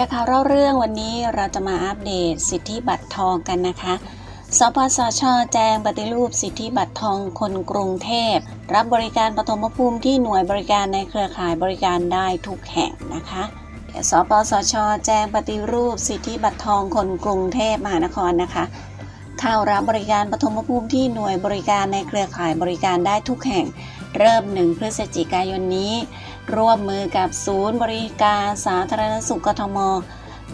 ชร์ข่าวเล่าเรื่องวันนี้เราจะมาอัปเดตสิทธิบัตรทองกันนะคะ สปสช แจ้งปฏิรูปสิทธิบัตรทองคนกรุงเทพ รับบริการปฐมภูมิที่หน่วยบริการในเครือข่ายบริการได้ทุกแห่งนะคะ สปสช แจ้งปฏิรูปสิทธิบัตรทองคนกรุงเทพมหานครนะคะ เข้ารับบริการปฐมภูมิที่หน่วยบริการในเครือข่ายบริการได้ทุกแห่ง เริ่ม 1 พฤศจิกายนนี้ ร่วมมือกับศูนย์บริการสาธารณสุขกทม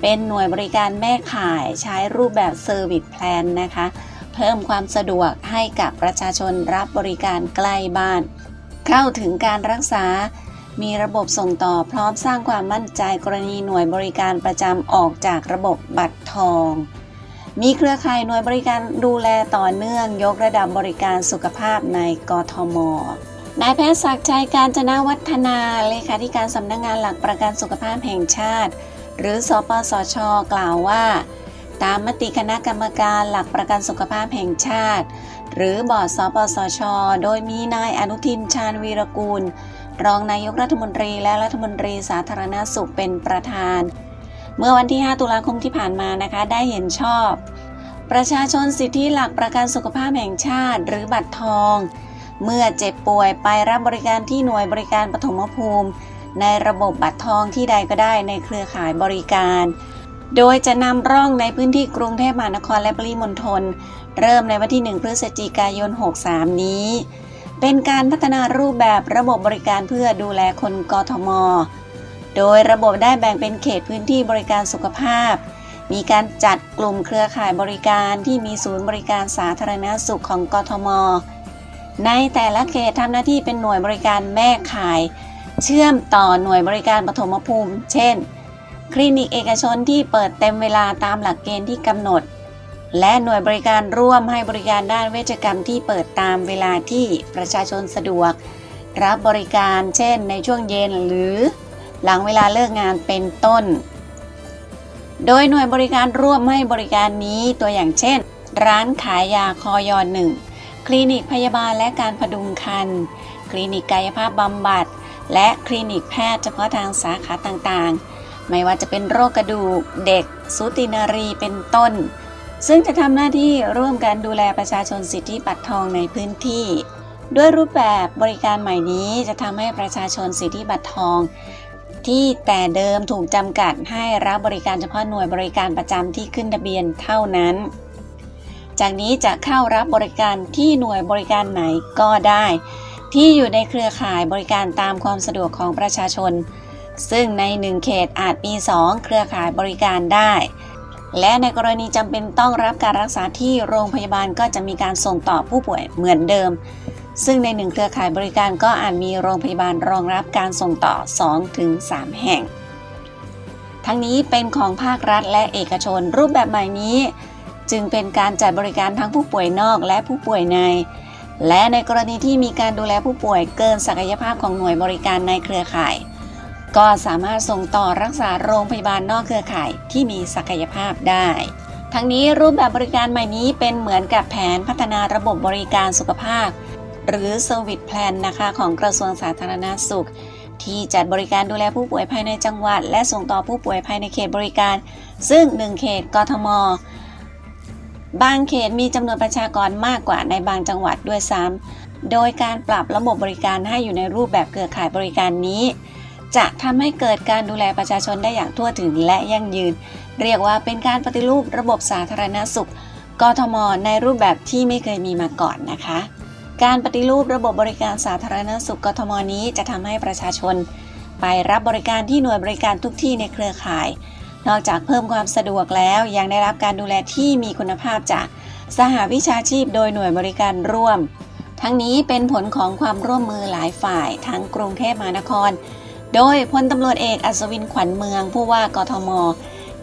เป็นหน่วยบริการแม่ข่ายใช้รูปแบบเซอร์วิสแพลนนะคะ เพิ่มความสะดวกให้กับประชาชนรับบริการใกล้บ้าน เข้าถึงการรักษา มีระบบส่งต่อพร้อมสร้างความมั่นใจกรณีหน่วยบริการประจำออกจากระบบบัตรทอง มีเครือข่ายหน่วยบริการดูแลต่อเนื่องยกระดับบริการสุขภาพในกทม นายแพทย์ศักดิ์ชัยการจนาวัฒนาเลขาธิการสำนักงงานหลักประกันสุขภาพแห่งชาติ หรือสปสช กล่าวว่า ตามมติคณะกรรมการหลักประกันสุขภาพแห่งชาติ หรือบอร์ดสปสช โดยมีนายอนุทินชาญวีรกูล รองนายกรัฐมนตรีและรัฐมนตรีสาธารณสุขเป็นประธาน เมื่อวันที่ 5 ตุลาคมที่ผ่านมานะคะได้เห็นชอบ ประชาชนสิทธิหลักประกันสุขภาพแห่งชาติ หรือบัตรทอง เมื่อเจ็บป่วยไปรับบริการที่หน่วยบริการปฐมภูมิ ในระบบบัตรทองที่ใดก็ได้ในเครือข่ายบริการ โดยจะนำร่องในพื้นที่กรุงเทพมหานครและปริมณฑลเริ่มในวันที่ 1 พฤศจิกายน 63 นี้ เป็นการพัฒนารูปแบบระบบบริการเพื่อดูแลคนกทม โดยระบบได้แบ่งเป็นเขตพื้นที่บริการสุขภาพ มีการจัดกลุ่มเครือข่ายบริการที่มีศูนย์บริการสาธารณสุขของกทม ในแต่ละเขตทำหน้าที่เป็นหน่วยบริการแม่ข่าย เชื่อมต่อหน่วยบริการปฐมภูมิ เช่น คลินิกเอกชนที่เปิดเต็มเวลาตามหลักเกณฑ์ที่กำหนด และหน่วยบริการร่วมให้บริการด้านเวชกรรมที่เปิดตามเวลาที่ประชาชนสะดวก รับบริการเช่น ในช่วงเย็นหรือ หลังเวลาเลิกงานเป็นต้น โดยหน่วยบริการร่วมให้บริการนี้ตัวอย่างเช่น ร้านขายยาคอยอหนึ่ง คลินิกพยาบาลและการพดุงครรภ์คลินิกกายภาพบำบัด และคลินิกแพทย์เฉพาะทางสาขาต่างๆ ไม่ว่าจะเป็นโรคกระดูก เด็ก สูตินารีเป็นต้น ซึ่งจะทำหน้าที่ร่วมกันดูแลประชาชนสิทธิบัตรทองในพื้นที่ ด้วยรูปแบบบริการใหม่นี้จะทำให้ประชาชนสิทธิบัตรทองที่แต่เดิมถูกจำกัดให้รับบริการเฉพาะหน่วยบริการประจำที่ขึ้นทะเบียนเท่านั้น จากนี้จะเข้ารับบริการที่หน่วยบริการไหนก็ได้ ที่อยู่ในเครือข่ายบริการตามความสะดวกของประชาชน ซึ่งใน 1 เขตอาจมี 2 เครือข่ายบริการได้ และในกรณีจำเป็นต้องรับการรักษาที่โรงพยาบาลก็จะมีการส่งต่อผู้ป่วยเหมือนเดิม ซึ่งในหนึ่งเครือข่ายบริการก็อาจมีโรงพยาบาลรองรับการส่งต่อ 2-3 แห่งทั้งนี้เป็นของภาครัฐและเอกชนรูปแบบใหม่นี้ จึงเป็นการจัดบริการทั้งผู้ป่วยนอกและผู้ป่วยใน และในกรณีที่มีการดูแลผู้ป่วยเกินศักยภาพของหน่วยบริการในเครือข่าย ก็สามารถส่งต่อรักษาโรงพยาบาลนอกเครือข่ายที่มีศักยภาพได้ ทั้งนี้รูปแบบบริการใหม่นี้เป็นเหมือนกับแผนพัฒนาระบบบริการสุขภาพ หรือ Service Plan นะคะของกระทรวงสาธารณาสุขที่จัดบริการดูแลผู้ป่วยภายในจังหวัด และส่งต่อผู้ป่วยภายในเขตบริการ ซึ่ง 1 เขตกทม บางเขตมีจำนวนประชากรมากกว่าในบางจังหวัดด้วยซ้ำ โดยการปรับระบบบริการให้อยู่ในรูปแบบเครือข่ายบริการนี้ จะทำให้เกิดการดูแลประชาชนได้อย่างทั่วถึงและยั่งยืน เรียกว่าเป็นการปฏิรูประบบสาธารณสุขกทม ในรูปแบบที่ไม่เคยมีมาก่อนนะคะ การปฏิรูประบบบริการสาธารณสุขกทมนี้จะทำให้ประชาชน ไปรับบริการที่หน่วยบริการทุกที่ในเครือข่าย นอกจากเพิ่มความสะดวกแล้วยังได้รับการดูแลที่มีคุณภาพจากสหวิชาชีพโดยหน่วยบริการร่วม ทั้งนี้เป็นผลของความร่วมมือหลายฝ่ายทั้งกรุงเทพมหานคร โดยพลตำรวจเอกอัศวินขวัญเมืองผู้ว่ากทม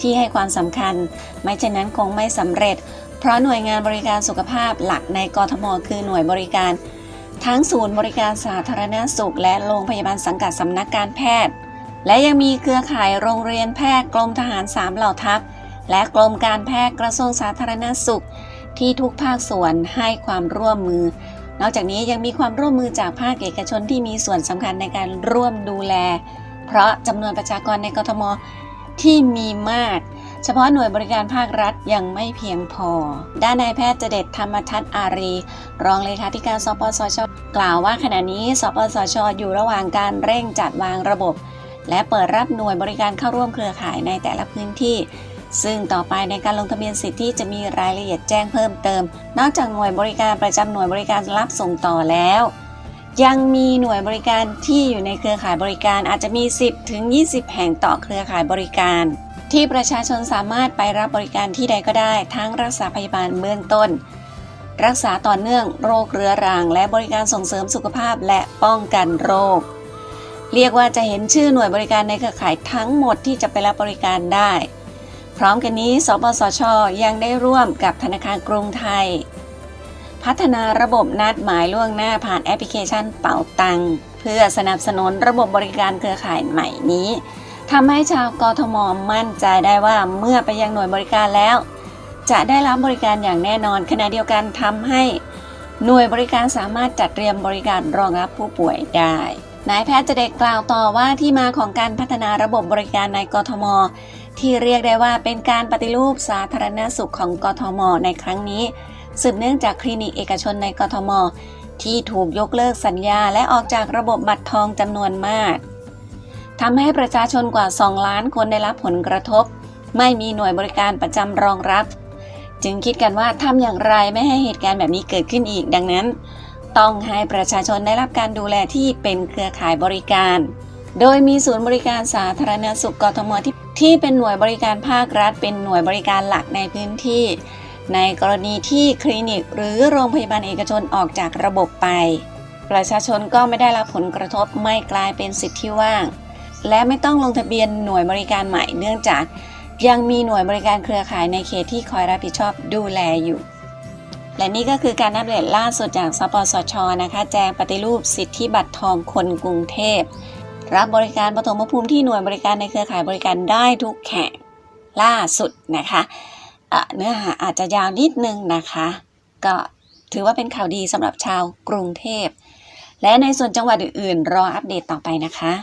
ที่ให้ความสำคัญ ไม่เช่นนั้นคงไม่สำเร็จ เพราะหน่วยงานบริการสุขภาพหลักในกทม คือหน่วยบริการ ทั้งศูนย์บริการสาธารณสุข และโรงพยาบาลสังกัดสำนักการแพทย์ และยังมีเครือข่ายโรงเรียนแพทย์กรมทหารสามเหล่าทัพ และกรมการแพทย์กระทรวงสาธารณสุข ที่ทุกภาคส่วนให้ความร่วมมือ นอกจากนี้ยังมีความร่วมมือจากภาคเอกชนที่มีส่วนสำคัญในการร่วมดูแล เพราะจำนวนประชากรในกทมที่มีมาก เฉพาะหน่วยบริการภาครัฐยังไม่เพียงพอ ด้านนายแพทย์เจเดชธรรมทัศอารี รองเลขาธิการสปสช กล่าวว่าขณะนี้สปสช อยู่ระหว่างการเร่งจัดวางระบบ และเปิดรับหน่วยบริการเข้าร่วมเครือข่ายในแต่ละพื้นที่ ซึ่งต่อไปในการลงทะเบียนสิทธิจะมีรายละเอียดแจ้งเพิ่มเติม นอกจากหน่วยบริการประจำหน่วยบริการรับส่งต่อแล้ว ยังมีหน่วยบริการที่อยู่ในเครือข่ายบริการอาจจะมี 10 ถึง 20 แห่งต่อเครือข่ายบริการ ที่ประชาชนสามารถไปรับบริการที่ใดก็ได้ ทั้งรักษาพยาบาลเบื้องต้นรักษาต่อเนื่องโรคเรื้อรัง และบริการส่งเสริมสุขภาพและป้องกันโรค เรียกว่าจะเห็นชื่อหน่วยบริการในเครือข่ายทั้งหมดที่จะไปรับบริการได้ พร้อมกันนี้ สปสช ยังได้ร่วมกับธนาคารกรุงไทย พัฒนาระบบนัดหมายล่วงหน้าผ่านแอปพลิเคชันเป๋าตังเพื่อสนับสนุนระบบบริการเครือข่ายใหม่นี้ทำให้ชาวกทมมั่นใจได้ว่าเมื่อไปยังหน่วยบริการแล้ว จะได้รับบริการอย่างแน่นอนขณะเดียวกันทำให้ หน่วยบริการสามารถจัดเตรียมบริการรองรับผู้ป่วยได้ นายแพทย์เจเดชกล่าวต่อว่าที่มาของการพัฒนาระบบบริการในกทม ที่เรียกได้ว่าเป็นการปฏิรูปสาธารณสุขของกทม ในครั้งนี้ สืบเนื่องจากคลินิกเอกชนในกทม ที่ถูกยกเลิกสัญญาและออกจากระบบบัตรทองจำนวนมากทำให้ประชาชนกว่า 2 ล้านคนได้รับผลกระทบ ไม่มีหน่วยบริการประจำรองรับ จึงคิดกันว่าทำอย่างไรไม่ให้เหตุการณ์แบบนี้เกิดขึ้นอีกดังนั้น ต้องให้ประชาชนได้รับการดูแลที่เป็นเครือข่ายบริการ โดยมีศูนย์บริการสาธารณสุขกทมที่ที่เป็นหน่วยบริการภาครัฐ เป็นหน่วยบริการหลักในพื้นที่ ในกรณีที่คลินิกหรือโรงพยาบาลเอกชนออกจากระบบไป ประชาชนก็ไม่ได้รับผลกระทบไม่กลายเป็นสิทธิ์ที่ว่าง และไม่ต้องลงทะเบียนหน่วยบริการใหม่เนื่องจาก ยังมีหน่วยบริการเครือข่ายในเขตที่คอยรับผิดชอบดูแลอยู่ และนี่ก็คือการอัปเดตล่าสุดจากสปสชนะคะ แจ้งปฏิรูปสิทธิบัตรทองคนกรุงเทพ รับบริการปฐมภูมิที่หน่วยบริการในเครือข่ายบริการได้ทุกแห่งล่าสุดนะคะะเนื้อหาอาจจะยาวนิดนึงนะคะ ก็ถือว่าเป็นข่าวดีสำหรับชาวกรุงเทพ และในส่วนจังหวัดอื่นๆ รออัปเดตต่อไปนะคะ